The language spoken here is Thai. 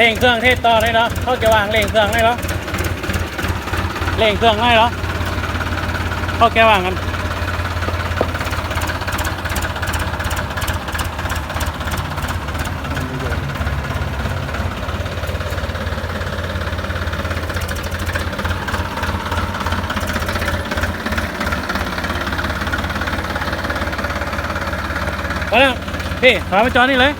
เร่งเครื่องเทศต่อได้เนาะเขาจะวางเร่งเครื่องได้เนาะเร่งเครื่องได้เนาะเขาแกวางกันไปแล้วพี่ถอยมาจอนี่เลย